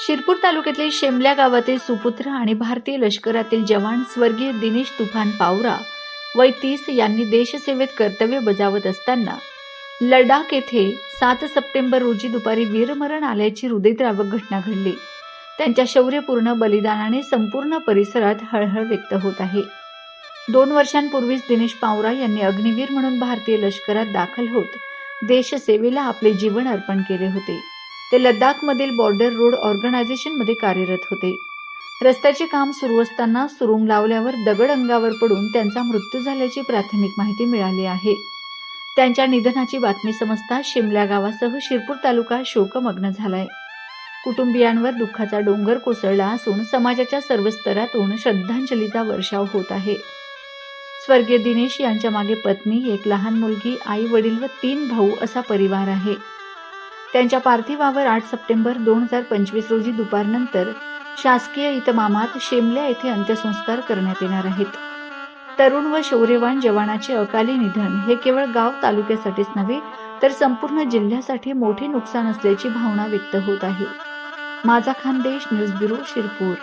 शिरपूर तालुक्यातील शेमल्या गावातील सुपुत्र आणि भारतीय लष्करातील जवान स्वर्गीय दिनेश तुफान पावरा वय तीस यांनी देशसेवेत कर्तव्य बजावत असताना लडाख येथे सात सप्टेंबर रोजी दुपारी वीरमरण आल्याची हृदयद्रावक घटना घडली. त्यांच्या शौर्यपूर्ण बलिदानाने संपूर्ण परिसरात हळहळ व्यक्त होत आहे. दोन वर्षांपूर्वीच दिनेश पावरा यांनी अग्निवीर म्हणून भारतीय लष्करात दाखल होत देशसेवेला आपले जीवन अर्पण केले होते. ते लडाखमधील बॉर्डर रोड ऑर्गनायझेशनमध्ये कार्यरत होते. रस्त्याचे काम सुरू असताना सुरुंग लावल्यावर दगड अंगावर पडून त्यांचा मृत्यू झाल्याची प्राथमिक माहिती मिळाली आहे. त्यांच्या निधनाची बातमी समजता शिमल्या गावासह शिरपूर तालुका शोकमग्न झालाय. कुटुंबियांवर दुःखाचा डोंगर कोसळला असून समाजाच्या सर्व स्तरातून श्रद्धांजलीचा वर्षाव होत आहे. स्वर्गीय दिनेश यांच्या मागे पत्नी एक लहान मुलगी आई वडील व तीन भाऊ असा परिवार आहे. त्यांच्या पार्थिवावर आठ सप्टेंबर दोन हजार पंचवीस रोजी दुपारनंतर शासकीय इतमामात शेमल्या येथे अंत्यसंस्कार करण्यात येणार आहेत. तरुण व शौर्यवान जवानाचे अकाली निधन हे केवळ गाव तालुक्यासाठीच नव्हे तर संपूर्ण जिल्ह्यासाठी मोठे नुकसान असल्याची भावना व्यक्त होत आहे. माझा खानदेश न्यूज ब्युरो शिरपूर.